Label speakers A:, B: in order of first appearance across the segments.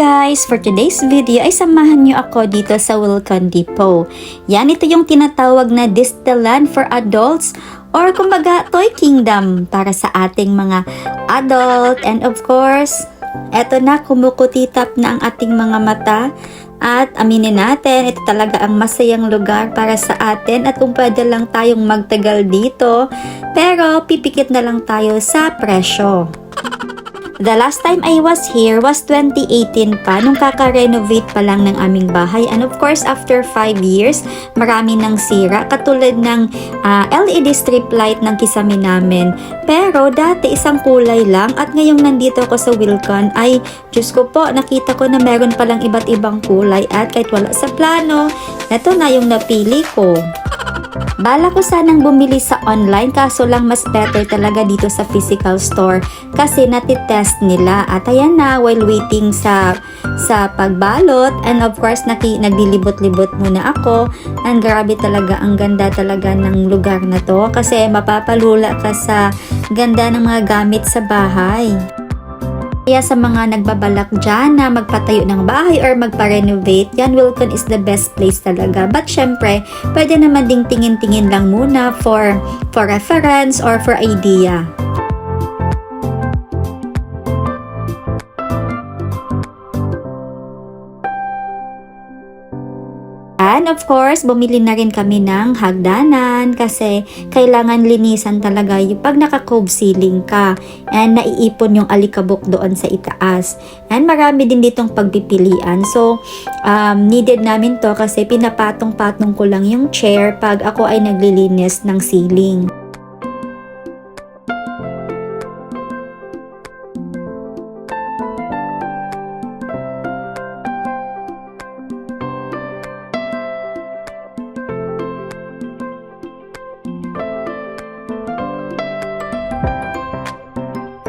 A: guys! For today's video ay samahan niyo ako dito sa Wilcon Depot. Yan, ito yung tinatawag na Disneyland for adults or kumbaga Toy Kingdom para sa ating mga adult. And of course, eto na, kumukutitap na ang ating mga mata. At aminin natin, ito talaga ang masayang lugar para sa atin at kung pwede lang tayong magtagal dito, pero pipikit na lang tayo sa presyo. The last time I was here was 2018 pa, nung kaka-renovate pa lang ng aming bahay. And of course, after 5 years, marami nang sira, katulad ng ah, LED strip light ng kisame namin. Pero dati isang kulay lang at ngayong nandito ako sa Wilcon ay, Diyos ko po, nakita ko na meron palang iba't ibang kulay at kahit wala sa plano, eto na yung napili ko. Bala ko sanang bumili sa online kaso lang mas better talaga dito sa physical store kasi natitest nila at ayan na while waiting sa sa pagbalot and of course naki, naglilibot-libot muna ako and grabe talaga ang ganda talaga ng lugar na to kasi mapapalula ka sa ganda ng mga gamit sa bahay. Kaya sa mga nagbabalak dyan na magpatayo ng bahay or magpa-renovate, yan Wilcon is the best place talaga. But syempre, pwede naman ding tingin-tingin lang muna for, for reference or for idea. And of course, bumili na rin kami ng hagdanan kasi kailangan linisan talaga yung pag naka-cove ceiling ka and naiipon yung alikabok doon sa itaas. And marami din ditong pagpipilian. So, um, needed namin to kasi pinapatong-patong ko lang yung chair pag ako ay naglilinis ng ceiling.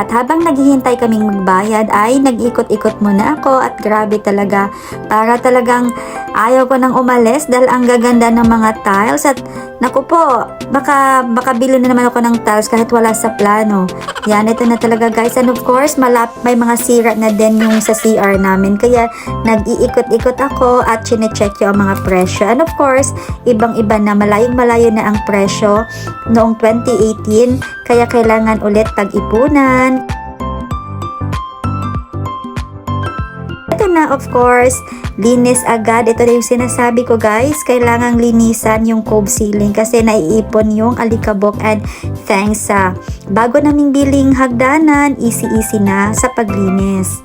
A: At habang naghihintay kaming magbayad ay nag-ikot-ikot muna ako at grabe talaga para talagang ayaw ko nang umalis dahil ang gaganda ng mga tiles at naku po, baka, baka bili na naman ako ng tiles kahit wala sa plano. Yan, ito na talaga guys. And of course, malap, may mga sira na din yung sa CR namin. Kaya nag-iikot-ikot ako at chinecheck yung mga presyo. And of course, ibang-iba na malayong malayo na ang presyo noong 2018. Kaya kailangan ulit pag-ipunan. Ito na of course, linis agad. Ito na yung sinasabi ko guys. Kailangang linisan yung cove ceiling kasi naiipon yung alikabok and thanks sa bago naming biling hagdanan, easy-easy na sa paglinis.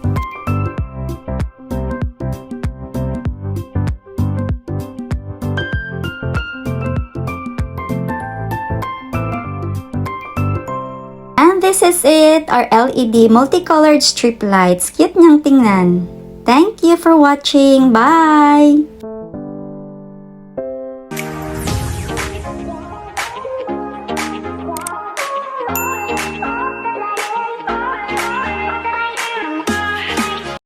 A: This is it, our LED multicolored strip lights. Cute niyang tingnan. Thank you for watching. Bye!